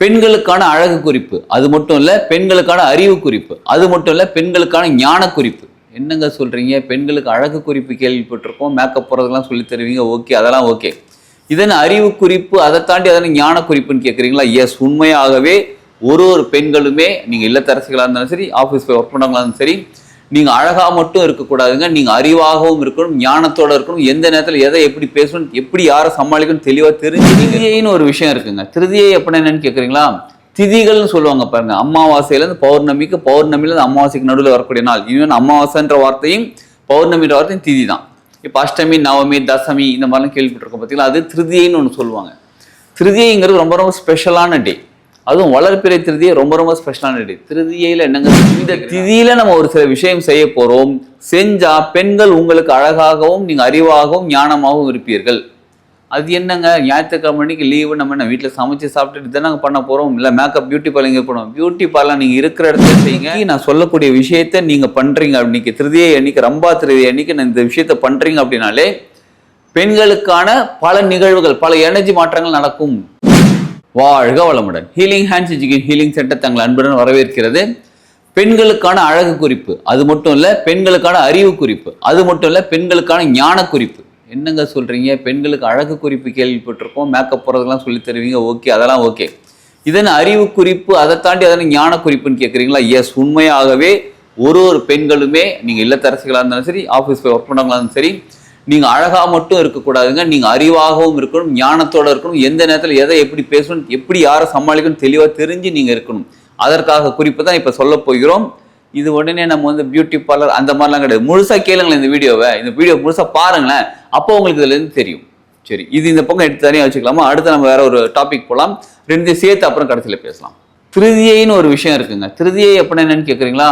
பெண்களுக்கான அழகு குறிப்பு. அது மட்டும் இல்லை பெண்களுக்கான அறிவு குறிப்பு. அது மட்டும் இல்லை பெண்களுக்கான ஞான குறிப்பு. என்னங்க சொல்கிறீங்க பெண்களுக்கு அழகு குறிப்பு கேள்விப்பட்டிருக்கோம் மேக்கப் போகிறதுலாம் சொல்லி தருவீங்க. ஓகே அதெல்லாம் ஓகே இதன் அறிவு குறிப்பு? அதை தாண்டி அதனை ஞான குறிப்புன்னு கேட்குறீங்களா எஸ் உண்மையாகவே ஒரு ஒரு பெண்களுமே நீங்கள் இல்லத்தரசிகளாக இருந்தாலும் சரி ஆஃபீஸ் போய் ஒர்க் பண்ணவங்களா இருந்தாலும் சரி நீங்க அழகா மட்டும் இருக்கக்கூடாதுங்க. நீங்க அறிவாகவும் இருக்கணும் ஞானத்தோட இருக்கணும். எந்த நேரத்துல எதை எப்படி பேசணும் எப்படி யாரை சமாளிக்கணும் தெளிவா தெரிஞ்சு திருதியைன்னு ஒரு விஷயம் இருக்குங்க. திருதியை எப்படி என்னன்னு கேக்குறீங்களா? திதிகள்னு சொல்லுவாங்க பாருங்க. அமாவாசையிலேருந்து பௌர்ணமிக்கு பௌர்ணமிலேருந்து அமாவாசைக்கு நடுவில் வரக்கூடிய நாள். ஈவன் அமாவாசைன்ற வார்த்தையும் பௌர்ணமின்ற வார்த்தையும் திதி தான். இப்போ அஷ்டமி நவமி தசமி இந்த மாதிரிலாம் கேள்விப்பட்டிருக்கோம் பார்த்தீங்களா அது திருதியைன்னு ஒன்று சொல்லுவாங்க. திருதியைங்கிறது ரொம்ப ரொம்ப ஸ்பெஷலான டே அதுவும் வளர்ப்பிறை திருதியை ரொம்ப ரொம்ப ஸ்பெஷலான டே திருதியையில் என்னங்க இந்த திதியில நம்ம ஒரு சில விஷயம் செய்ய போறோம். செஞ்சா பெண்கள் உங்களுக்கு அழகாகவும் நீங்க அறிவாகவும் ஞானமாகவும் இருப்பீர்கள். அது என்னங்க? ஞாயிற்றுக்கிழமை அன்னைக்கு லீவு நம்ம என்ன வீட்டில் சமைச்சு சாப்பிட்டுட்டு தானே பண்ண போறோம்? இல்லை மேக்கப் பியூட்டி பார்லர் இங்கே போனோம்? பியூட்டி பார்லர் நீங்க இருக்கிற இடத்துல செய்யுங்க. நான் சொல்லக்கூடிய விஷயத்த நீங்க பண்றீங்க அன்னைக்கு. திருதியை அன்னைக்கு ரம்பா திருதியை அன்னைக்கு நான் இந்த விஷயத்த பண்றீங்க அப்படின்னாலே பெண்களுக்கான பல நிகழ்வுகள் பல எனர்ஜி மாற்றங்கள் நடக்கும். வாழ்க வளமுடன். Healing hands education healing centre தங்கள் அன்புடன் வரவேற்கிறது. பெண்களுக்கான அழகு குறிப்பு அது மட்டும் இல்லை பெண்களுக்கான அறிவு குறிப்பு அது மட்டும் இல்லை பெண்களுக்கான ஞான குறிப்பு. என்னங்க சொல்கிறீங்க பெண்களுக்கு அழகு குறிப்பு கேள்விப்பட்டிருக்கோம் மேக்கப் போகிறதுலாம் சொல்லி தருவீங்க ஓகே அதெல்லாம் ஓகே இதன் அறிவு குறிப்பு அதை தாண்டி அதனை ஞான குறிப்புன்னு கேட்குறீங்களா எஸ் உண்மையாகவே ஒரு ஒரு பெண்களுமே நீங்கள் இல்லத்தரசிகளாக இருந்தாலும் சரி ஆஃபீஸ் போய் ஒர்க் பண்ணவங்களாக இருந்தாலும் சரி நீங்க அழகா மட்டும் இருக்கக்கூடாதுங்க. நீங்க அறிவாகவும் இருக்கணும் ஞானத்தோட இருக்கணும். எந்த நேரத்தில் எதை எப்படி பேசணும் எப்படி யாரை சமாளிக்கணும் தெளிவாக தெரிஞ்சு நீங்க இருக்கணும். அதற்காக குறிப்பு தான் இப்போ சொல்ல போகிறோம். இது உடனே நம்ம வந்து பியூட்டி பார்லர் அந்த மாதிரிலாம் கிடையாது. முழுசாக கேளுங்களேன் இந்த வீடியோவை. இந்த வீடியோ முழுசாக பாருங்களேன். அப்போ உங்களுக்கு இதுலேருந்து தெரியும். சரி இது இந்த பக்கம் எடுத்து தனியாக வச்சுக்கலாமா? அடுத்து நம்ம வேற ஒரு டாபிக் போகலாம் ரெண்டையும் சேர்த்து அப்புறம் கடைசியில் பேசலாம். திருதியைன்னு ஒரு விஷயம் இருக்குங்க. திருதியை எப்படி என்னன்னு கேட்குறீங்களா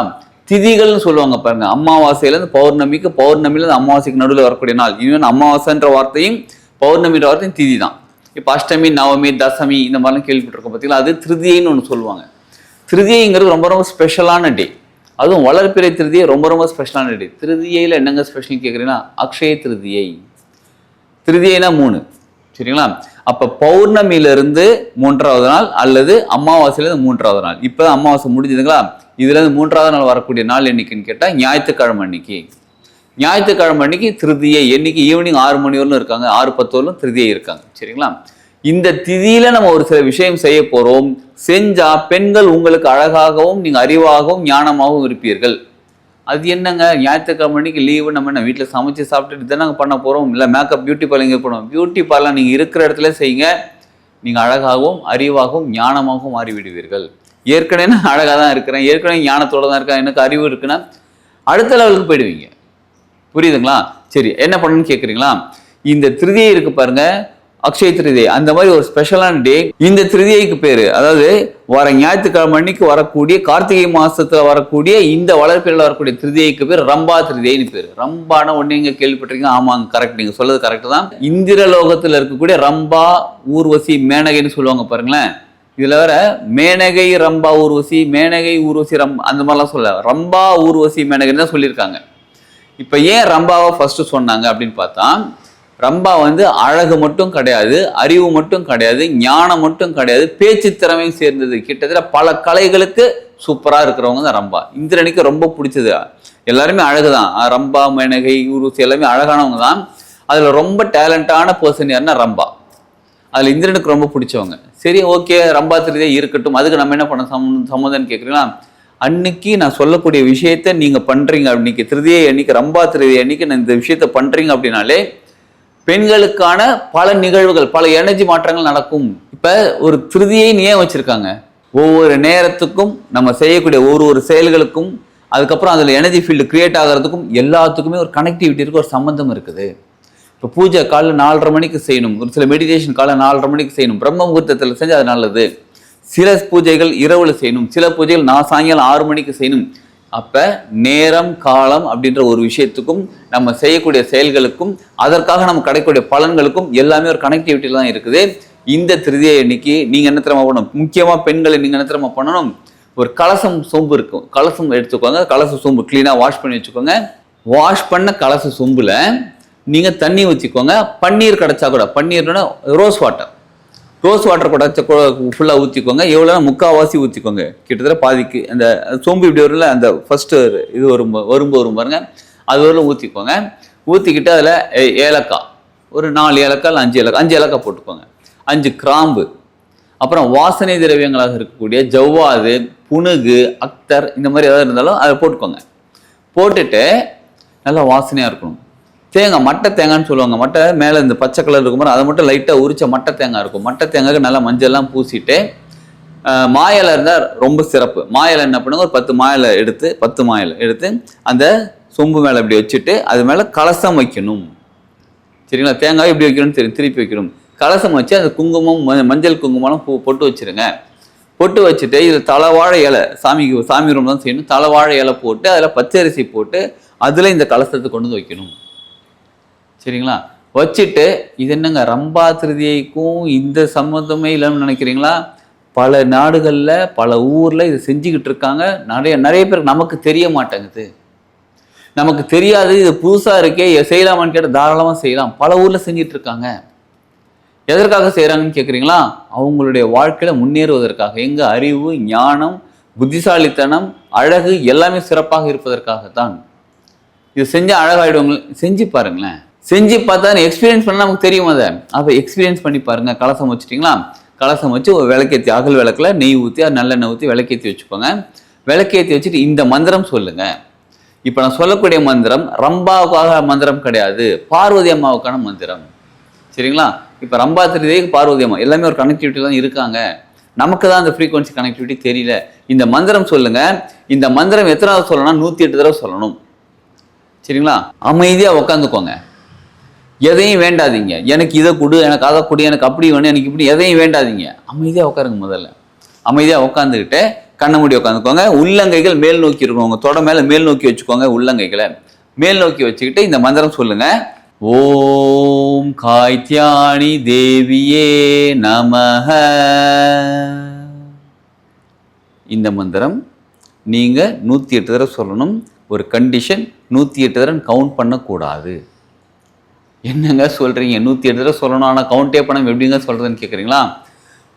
திதிகள்னு சொல்லுவாங்க பாருங்க. அமாவாசையிலேருந்து பௌர்ணமிக்கு பௌர்ணமிலேருந்து அமாவாசைக்கு நடுவில் வரக்கூடிய நாள். ஈவன் அமாவாசைன்ற வார்த்தையும் பௌர்ணமின்ற வார்த்தையும் திதி தான் இப்போ அஷ்டமி நவமி தசமி இந்த மாதிரிலாம் கேள்விப்பட்டிருக்கோம் பார்த்தீங்களா அது திருதியைன்னு ஒன்று சொல்லுவாங்க. திருதியைங்கிறது ரொம்ப ரொம்ப ஸ்பெஷலான டே அதுவும் வளர்ப்பிறை திருதியை ரொம்ப ரொம்ப ஸ்பெஷலான டே திருதியையில் என்னங்க ஸ்பெஷல் கேட்குறீங்கன்னா அக்ஷய திருதியை. திருதியைனா மூணு. சரிங்களா? அப்ப பௌர்ணமியிலிருந்து மூன்றாவது நாள் அல்லது அமாவாசையிலேருந்து மூன்றாவது நாள். இப்பதான் அமாவாசை முடிஞ்சதுங்களா? இதுல இருந்து மூன்றாவது நாள் வரக்கூடிய நாள் என்னைக்குன்னு கேட்டா ஞாயிற்றுக்கிழமை அன்னைக்கு. ஞாயிற்றுக்கிழமை அன்னைக்கு திருதியை என்னைக்கு ஈவினிங் ஆறு மணி வரலும் இருக்காங்க. ஆறு பத்து வரலும் திருதியை இருக்காங்க. சரிங்களா? இந்த திதியில நம்ம ஒரு சில விஷயம் செய்ய போறோம். செஞ்சா பெண்கள் உங்களுக்கு அழகாகவும் நீங்க அறிவாகவும் ஞானமாகவும் இருப்பீர்கள். அது என்னங்க? ஞாயிற்றுக்கிழமை அன்னைக்கு லீவு நம்ம என்ன வீட்டில் சமைச்சு சாப்பிட்டுட்டு தானே பண்ண போகிறோம் இல்லை மேக்கப் பியூட்டி பார்லர் போகணும். போனோம் பியூட்டி பார்லர் நீங்கள் இருக்கிற இடத்துல செய்யுங்க. நீங்கள் அழகாகவும் அறிவாகவும் ஞானமாகவும் மாறிவிடுவீர்கள். ஏற்கனவே நான் அழகாக தான் இருக்கிறேன். ஏற்கனவே ஞானத்தோட தான் இருக்கேன். எனக்கு அறிவு இருக்குன்னா அடுத்த லெவலுக்கு போயிடுவீங்க. புரியுதுங்களா? சரி என்ன பண்ணணும்னு கேட்குறீங்களா இந்த திருதியை இருக்கு பாருங்கள் அக்ஷய திருதியை அந்த மாதிரி ஒரு ஸ்பெஷலான டே இந்த திருதியைக்கு பேரு. அதாவது வர ஞாயிற்றுக்கிழமை அன்னைக்கு வரக்கூடிய கார்த்திகை மாசத்துல வரக்கூடிய இந்த வளர்ப்பில் வரக்கூடிய திருதியைக்கு பேர் ரம்பா திருதியைன்னு பேரு. ரம்பான ஒண்ணு நீங்க கேள்விப்பட்டிருக்கீங்க. ஆமாங்க கரெக்ட் நீங்க சொல்றது கரெக்ட் தான். இந்திர லோகத்துல இருக்கக்கூடிய ரம்பா ஊர்வசி மேனகைன்னு சொல்லுவாங்க பாருங்களேன். இதுல வேற மேனகை ரம்பா ஊர்வசி மேனகை ஊர்வசி ரம் அந்த மாதிரிலாம் சொல்ல. ரம்பா ஊர்வசி மேனகைன்னு தான் சொல்லியிருக்காங்க. இப்போ ஏன் ரம்பாவை ஃபர்ஸ்ட் சொன்னாங்க அப்படின்னு பார்த்தா ரம்பா வந்து அழகு மட்டும் கிடையாது அறிவு மட்டும் கிடையாது ஞானம் மட்டும் கிடையாது பேச்சு திறமையும் சேர்ந்தது. கிட்டத்தட்ட பல கலைகளுக்கு சூப்பராக இருக்கிறவங்க தான் ரம்பா. இந்திரனுக்கு ரொம்ப பிடிச்சது. எல்லாருமே அழகு தான் ரம்பா மேனகை ஊர்வசி எல்லாமே அழகானவங்க தான். அதில் ரொம்ப டேலண்டான பர்சன் யாருன்னா ரம்பா. அதில் இந்திரனுக்கு ரொம்ப பிடிச்சவங்க. சரி ஓகே ரம்பா திருதியே இருக்கட்டும். அதுக்கு நம்ம என்ன பண்ண சம் சம்மந்தம்னு கேட்குறீங்களா அன்னைக்கு நான் சொல்லக்கூடிய விஷயத்த நீங்கள் பண்ணுறீங்க அன்னைக்கு. திருதியை அன்னைக்கு ரம்பா திருதியை அன்னைக்கு நான் இந்த விஷயத்த பண்ணுறீங்க அப்படின்னாலே பெண்களுக்கான பல நிகழ்வுகள் பல எனர்ஜி மாற்றங்கள் நடக்கும். இப்ப ஒரு திருதியை ஏன் வச்சிருக்காங்க. ஒவ்வொரு நேரத்துக்கும் நம்ம செய்யக்கூடிய ஒரு ஒரு செயல்களுக்கும் அதுக்கப்புறம் அதில் எனர்ஜி ஃபீல்டு கிரியேட் ஆகிறதுக்கும் எல்லாத்துக்குமே ஒரு கனெக்டிவிட்டி இருக்கு ஒரு சம்பந்தம் இருக்குது. இப்போ பூஜை காலைல நாலரை மணிக்கு செய்யணும். ஒரு சில மெடிடேஷன் காலைல நாலரை மணிக்கு செய்யணும். பிரம்ம முகூர்த்தத்தில் செஞ்சு அது நல்லது. சில பூஜைகள் இரவில் செய்யணும். சில பூஜைகள் நான் சாயங்காலம் ஆறு மணிக்கு செய்யணும். அப்ப நேரம் காலம் அப்படின்ற ஒரு விஷயத்துக்கும் நம்ம செய்யக்கூடிய செயல்களுக்கும் அதற்காக நம்ம கிடைக்கக்கூடிய பலன்களுக்கும் எல்லாமே ஒரு கனெக்டிவிட்டியில் தான் இருக்குது. இந்த திருதியை அன்னைக்கு நீங்க என்ன திறமை பண்ணணும்? முக்கியமா பெண்களை நீங்க என்ன திறமை பண்ணணும்? ஒரு கலசம் சோம்பு இருக்கும். கலசம் எடுத்துக்கோங்க. கலச சோம்பு க்ளீனாக வாஷ் பண்ணி வச்சுக்கோங்க. வாஷ் பண்ண கலச சொம்பில் நீங்க தண்ணி ஊற்றிக்கோங்க பன்னீர் கிடைச்சா கூட பன்னீர்னா ரோஸ் வாட்டர் ரோஸ் வாட்டர் குடச்ச ஃபுல்லாக ஊற்றிக்கோங்க எவ்வளோ முக்கால்வாசி ஊற்றிக்கோங்க கிட்டத்தட்ட பாதிக்கு அந்த சோம்பு இப்படி வரும்ல அந்த ஃபஸ்ட்டு இது வரும் வரும்பு வரும் பாருங்க. அது வரலும் ஊற்றிக்கோங்க ஊற்றிக்கிட்டு அதில் ஏலக்காய். ஒரு நாலு ஏலக்காய் இல்லை அஞ்சு ஏலக்காய் அஞ்சு ஏலக்காய் போட்டுக்கோங்க. அஞ்சு கிராம்பு. அப்புறம் வாசனை திரவியங்களாக இருக்கக்கூடிய ஜவ்வாது புனுகு அக்தர் இந்த மாதிரி ஏதாவது இருந்தாலும் அதை போட்டுக்கோங்க. போட்டுட்டு நல்லா வாசனையாக இருக்கணும். தேங்காய் மட்டை தேங்காய்னு சொல்லுவாங்க. மட்டை மேலே இந்த பச்சை கலர் இருக்கும் போது அதை மட்டும் லைட்டாக உரிச்ச மட்டை தேங்காய் இருக்கும். மட்டை தேங்காய்க்கு நல்லா மஞ்சள்லாம் பூசிட்டு மாயலை இருந்தால் ரொம்ப சிறப்பு. மாயலை என்ன பண்ணுங்க? ஒரு பத்து மாயலை எடுத்து பத்து மாயலை எடுத்து அந்த சொம்பு மேலே இப்படி வச்சுட்டு அது மேலே கலசம் வைக்கணும். சரிங்களா? தேங்காய் இப்படி வைக்கணும்னு தெரியும். திருப்பி வைக்கணும். கலசம் வச்சு அந்த குங்குமம் ம- மஞ்சள் குங்குமம்லாம் பூ பொட்டு வச்சிருங்க. பொட்டு வச்சுட்டு இதில் தலைவாழை இலை சாமிக்கு சாமி ரூம் தான் செய்யணும். தலைவாழை இலை போட்டு அதில் பச்சரிசி போட்டு அதில் இந்த கலசத்தை கொண்டு வந்து வைக்கணும். சரிங்களா? வச்சுட்டு இது என்னங்க ரம்பா திருதியைக்கும் இந்த சம்மந்தமே இல்லைன்னு நினைக்கிறீங்களா? பல நாடுகளில் பல ஊரில் இது செஞ்சுக்கிட்டு இருக்காங்க. நிறைய நிறைய பேருக்கு நமக்கு தெரிய மாட்டேங்குது. நமக்கு தெரியாது இது புதுசாக இருக்கே செய்யலாமான்னு கேட்டால் தாராளமாக செய்யலாம். பல ஊரில் செஞ்சிட்டு இருக்காங்க. எதற்காக செய்கிறாங்கன்னு கேட்குறீங்களா அவங்களுடைய வாழ்க்கையில் முன்னேறுவதற்காக. எங்கள் அறிவு ஞானம் புத்திசாலித்தனம் அழகு எல்லாமே சிறப்பாக இருப்பதற்காகத்தான். இது செஞ்சால் அழகாயிடுவாங்க. செஞ்சு பாருங்களேன். செஞ்சு பார்த்தா எக்ஸ்பீரியன்ஸ் பண்ணால் நமக்கு தெரியும் அதை. அப்போ எக்ஸ்பீரியன்ஸ் பண்ணி பாருங்க. கலசம் வச்சுட்டிங்களா? கலசம் வச்சு ஒரு விளக்கேற்றி அகல் விளக்கில் நெய் ஊற்றி அது நல்லெண்ணெய் ஊற்றி விளக்கேற்றி வச்சுக்கோங்க. விளக்கேற்றி வச்சுட்டு இந்த மந்திரம் சொல்லுங்க. இப்போ நான் சொல்லக்கூடிய மந்திரம் ரம்பாவுக்காக மந்திரம் கிடையாது. பார்வதி அம்மாவுக்கான மந்திரம். சரிங்களா? இப்போ ரம்பா திருதேக்கு பார்வதி அம்மா எல்லாமே ஒரு கனெக்டிவிட்டி தான் இருக்காங்க. நமக்கு தான் அந்த ஃப்ரீக்வன்சி கனெக்டிவிட்டி தெரியல. இந்த மந்திரம் சொல்லுங்க. இந்த மந்திரம் எத்தனாவது சொல்லணும்னா நூற்றி எட்டு தடவை சொல்லணும். சரிங்களா? அமைதியாக உட்காந்துக்கோங்க எதையும் வேண்டாதீங்க. எனக்கு இதை கொடு எனக்கு அதை கொடு எனக்கு அப்படி வேணும் எனக்கு இப்படி எதையும் வேண்டாதீங்க. அமைதியாக உட்காருங்க முதல்ல. அமைதியாக உட்காந்துக்கிட்டு கண்ணை மூடி உட்காந்துக்கோங்க உள்ளங்கைகள் மேல் நோக்கி இருக்கும் உங்கள் தொட மேலே மேல் நோக்கி வச்சுக்கோங்க உள்ளங்கைகளை. மேல் நோக்கி வச்சுக்கிட்டு இந்த மந்திரம் சொல்லுங்க. ஓம் காய்த்தியாணி தேவியே நமக. இந்த மந்திரம் நீங்கள் நூற்றி எட்டு தடவை சொல்லணும். ஒரு கண்டிஷன் நூற்றி எட்டு தடவை கவுண்ட் பண்ணக்கூடாது. என்னங்க சொல்கிறீங்க நூற்றி எட்டு தடவை சொல்லணும். ஆனால் கவுண்டே பணம் எப்படிங்க சொல்கிறதுன்னு கேட்குறீங்களா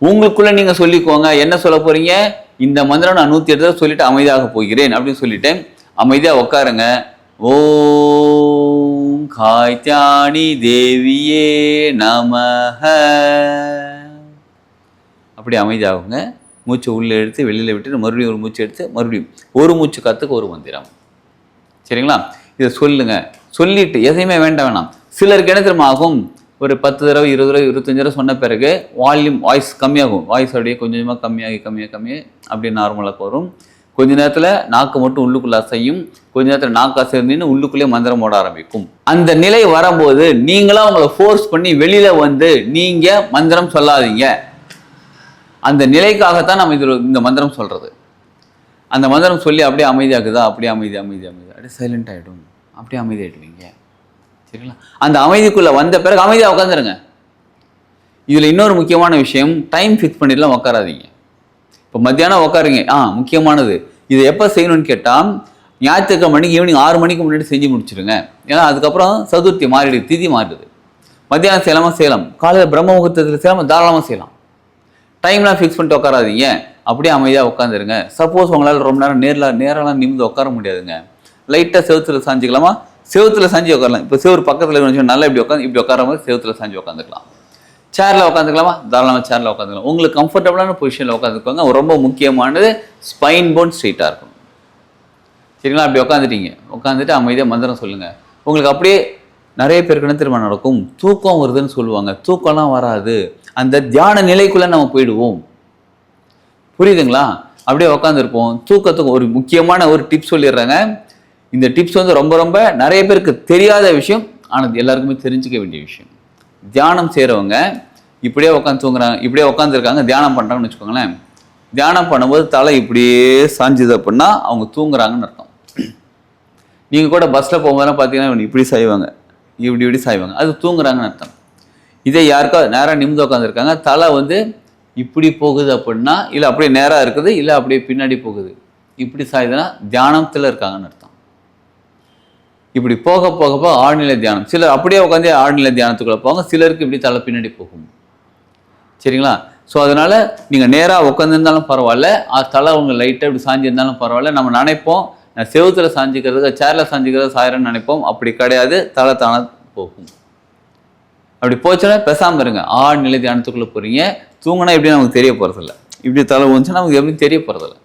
உங்களுக்குள்ளே நீங்கள் சொல்லிக்கோங்க. என்ன சொல்ல போகிறீங்க இந்த மந்திரம் நான் நூற்றி எட்டு தடவை சொல்லிட்டு அமைதியாக போகிறேன் அப்படின்னு சொல்லிட்டு அமைதியாக உட்காருங்க ஓம் காய்த்தானி தேவியே நமஹ. அப்படி அமைதியாகுங்க. மூச்சை உள்ளே எடுத்து வெளியில் விட்டுட்டு மறுபடியும் ஒரு மூச்சு எடுத்து மறுபடியும் ஒரு மூச்சு காத்துக்கு ஒரு மந்திரம். சரிங்களா? இதை சொல்லுங்க. சொல்லிட்டு எதையுமே வேண்டாம் வேணாம். சிலருக்கு என்ன தெரியுமா ஆகும்? ஒரு பத்து தடவை இருபது தடவை இருபத்தஞ்சு தடவை சொன்ன பிறகு வால்யூம் வாய்ஸ் கம்மியாகும். வாய்ஸ் அப்படியே கொஞ்சம் கொஞ்சமாக கம்மியாகி கம்மியாக கம்மியாக அப்படியே நார்மலாக வரும். கொஞ்ச நேரத்தில் நாக்கு மட்டும் உள்ளுக்குள்ள அசையும். கொஞ்ச நேரத்தில் நாக்கு அசைந்து உள்ளுக்குள்ளே மந்திரம் ஓட ஆரம்பிக்கும். அந்த நிலை வரும்போது நீங்களாக உங்களை ஃபோர்ஸ் பண்ணி வெளியில் வந்து நீங்கள் மந்திரம் சொல்லாதீங்க. அந்த நிலைக்காகத்தான் நம்ம இது இந்த மந்திரம் சொல்கிறது அந்த மந்திரம் சொல்லி அப்படியே அமைதியாக்குதா? அப்படியே அமைதி அமைதி அமைதி. அப்படியே சைலண்ட் ஆகிடும் அப்படியே அமைதியாயிடுவீங்க. சரிங்களா? அந்த அமைதிக்குள்ளே வந்த பிறகு அமைதியாக உட்காந்துருங்க இதில் இன்னொரு முக்கியமான விஷயம் டைம் ஃபிக்ஸ் பண்ணிடலாம் உட்காராதீங்க இப்போ மத்தியானம் உட்காருங்க ஆ முக்கியமானது. இதை எப்போ செய்யணும்னு கேட்டால் ஞாயிற்றுக்கிழமை மணிக்கு ஈவினிங் ஆறு மணிக்கு முன்னாடி செஞ்சு முடிச்சிருங்க. ஏன்னா அதுக்கப்புறம் சதுர்த்தி மாறிடுது திதி மாறிடுது. மத்தியானம் செய்யலாமா? செய்யலாம். காலையில் பிரம்ம முகூர்த்தத்தில் செய்யலாமா? தாராளமாக செய்யலாம். டைம்லாம் ஃபிக்ஸ் பண்ணிட்டு உட்காராதீங்க அப்படியே அமைதியாக உட்காந்துருங்க சப்போஸ் உங்களால் ரொம்ப நேரம் நேரில் நேரெல்லாம் நிமிந்து உட்கார முடியாதுங்க. லைட்டாக செவுத்துல சாஞ்சிக்கலாமா? செவுத்துல சாஞ்சி உட்காரலாம். இப்போ செவர் பக்கத்தில் இருக்கணும் நல்லா இப்படி உட்காந்து இப்படி உட்கார போது செவுத்துல சாஞ்சி உட்காந்துக்கலாம். சேரில் உட்காந்துக்கலாமா? தாராளமாக சேரில் உட்காந்துக்கலாம். உங்களுக்கு கம்ஃபர்டபுளான பொசிஷனில் உட்காந்துக்கோங்க. ரொம்ப முக்கியமானது ஸ்பைன் போன் ஸ்ட்ரெயிட்டாக இருக்கும். சரிங்களா? அப்படி உட்காந்துட்டீங்க. உட்காந்துட்டு அமைதியாக மந்திரம் சொல்லுங்கள் உங்களுக்கு அப்படியே நிறைய பேருக்கு என்ன திரும்ப நடக்கும்? தூக்கம் வருதுன்னு சொல்லுவாங்க. தூக்கம்லாம் வராது. அந்த தியான நிலைக்குள்ளே நம்ம போயிடுவோம். புரியுதுங்களா? அப்படியே உட்காந்துருப்போம். தூக்கத்துக்கு ஒரு முக்கியமான ஒரு டிப்ஸ் சொல்லிடுறாங்க. இந்த டிப்ஸ் வந்து ரொம்ப ரொம்ப நிறைய பேருக்கு தெரியாத விஷயம். ஆனால் எல்லாருக்குமே தெரிஞ்சுக்க வேண்டிய விஷயம். தியானம் செய்கிறவங்க இப்படியே உட்காந்து தூங்குறாங்க இப்படியே உட்காந்துருக்காங்க தியானம் பண்ணுறாங்கன்னு வச்சுக்கோங்களேன். தியானம் பண்ணும்போது தலை இப்படியே சாஞ்சுது அப்படின்னா அவங்க தூங்குறாங்கன்னு அர்த்தம். நீங்கள் கூட பஸ்ஸில் போகும்போதெல்லாம் பார்த்தீங்கன்னா இவங்க இப்படி சாய்வாங்க இப்படி இப்படி சாய்வாங்க. அது தூங்குறாங்கன்னு அர்த்தம். இதே யாருக்கோ நேராக நிமிந்து உட்காந்துருக்காங்க தலை வந்து இப்படி போகுது அப்படின்னா இல்லை அப்படியே நேராக இருக்குது இல்லை அப்படியே பின்னாடி போகுது. இப்படி சாயுதுன்னா தியானத்தில் இருக்காங்கன்னு அர்த்தம். இப்படி போக போக போக ஆழ்நிலை தியானம். சிலர் அப்படியே உட்காந்து ஆழ்நிலை தியானத்துக்குள்ளே போவாங்க சிலருக்கு இப்படி தலை பின்னாடி போகும். சரிங்களா? ஸோ அதனால் நீங்கள் நேராக உட்காந்துருந்தாலும் பரவாயில்ல. ஆ தலை உங்கள் லைட்டாக இப்படி சாஞ்சிருந்தாலும் பரவாயில்ல. நம்ம நினைப்போம் நான் செவுத்துல சாஞ்சிக்கிறதுக்கு சேரில் சாஞ்சிக்கிறது சாயிரன்னு நினைப்போம். அப்படி கிடையாது. தலை தானே போகும். அப்படி போச்சுன்னா பெசாமல் இருங்க. ஆழ்நிலை நிலை போகிறீங்க தூங்கினா எப்படி நமக்கு தெரிய போகிறதில்ல இப்படி தலை வந்துச்சுன்னா நமக்கு எப்படி தெரிய போகிறதில்ல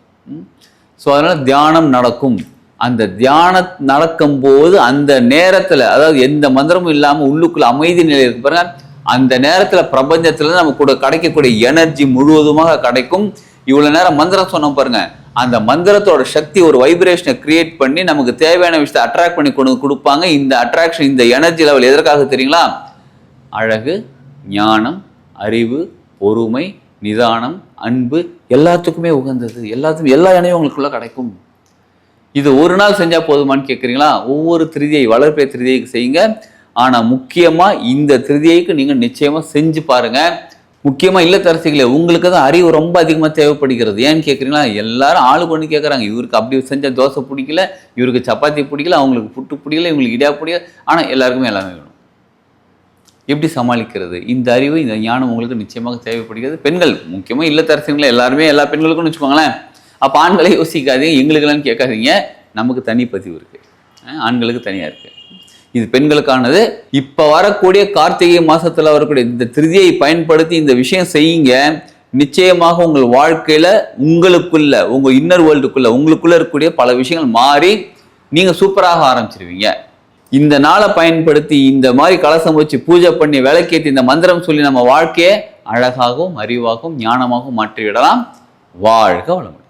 ஸோ அதனால் தியானம் நடக்கும். அந்த தியானம் நடக்கும்போது அந்த நேரத்துல அதாவது எந்த மந்திரமும் இல்லாம உள்ளுக்குள்ள அமைதி நிலை இருக்கு பாருங்க. அந்த நேரத்துல பிரபஞ்சத்துல நம்ம கூட கிடைக்கக்கூடிய எனர்ஜி முழுவதுமாக கிடைக்கும். இவ்வளவு நேரம் மந்திரம் சொன்னோம் பாருங்க. அந்த மந்திரத்தோட சக்தி ஒரு வைப்ரேஷனை கிரியேட் பண்ணி நமக்கு தேவையான விஷயத்தை அட்ராக்ட் பண்ணி கொண்டு கொடுப்பாங்க. இந்த அட்ராக்ஷன் இந்த எனர்ஜி லெவல் எதற்காக தெரியுங்களா? அழகு ஞானம் அறிவு பொறுமை நிதானம் அன்பு எல்லாத்துக்குமே உகந்தது. எல்லாத்துக்கும் எல்லா இணையும் உங்களுக்குள்ள கிடைக்கும். இது ஒரு நாள் செஞ்சா போதுமான்னு கேட்குறீங்களா ஒவ்வொரு திருதியை வளர்ப்பை திருதியைக்கு செய்யுங்க. ஆனா முக்கியமா இந்த திருதியைக்கு நீங்க நிச்சயமா செஞ்சு பாருங்க. முக்கியமா இல்லத்தரசிகளே உங்களுக்கு தான் அறிவு ரொம்ப அதிகமா தேவைப்படுகிறது. ஏன்னு கேட்குறீங்களா எல்லாரும் ஆளு பண்ணி கேட்குறாங்க இவருக்கு அப்படி செஞ்ச தோசை பிடிக்கல இவருக்கு சப்பாத்தி பிடிக்கல அவங்களுக்கு புட்டு பிடிக்கல இவங்களுக்கு இடியா பிடிக்கல. ஆனா எல்லாருக்குமே எல்லாமே வேணும். எப்படி சமாளிக்கிறது? இந்த அறிவு இந்த ஞானம் உங்களுக்கு நிச்சயமாக தேவைப்படுகிறது. பெண்கள் முக்கியமாக இல்லத்தரசிகளை எல்லாருமே எல்லா பெண்களுக்கும் வச்சுக்கோங்களேன். அப்போ ஆண்களை யோசிக்காதீங்க எங்களுக்கெல்லாம் கேட்காதீங்க. நமக்கு தனி பதிவு இருக்கு. ஆண்களுக்கு தனியாக இருக்கு. இது பெண்களுக்கானது. இப்போ வரக்கூடிய கார்த்திகை மாதத்தில் வரக்கூடிய இந்த திருதியை பயன்படுத்தி இந்த விஷயம் செய்யுங்க. நிச்சயமாக உங்கள் வாழ்க்கையில் உங்களுக்குள்ள உங்கள் இன்னர் வேர்ல்டுக்குள்ள உங்களுக்குள்ள இருக்கக்கூடிய பல விஷயங்கள் மாறி நீங்கள் சூப்பராக ஆரம்பிச்சிருவீங்க. இந்த நாளை பயன்படுத்தி இந்த மாதிரி கலசம் வச்சு பூஜை பண்ணி விளக்கேற்றி இந்த மந்திரம் சொல்லி நம்ம வாழ்க்கையை அழகாகவும் அறிவாகவும் ஞானமாகவும் மாற்றிவிடலாம். வாழ்க வளமுடன்.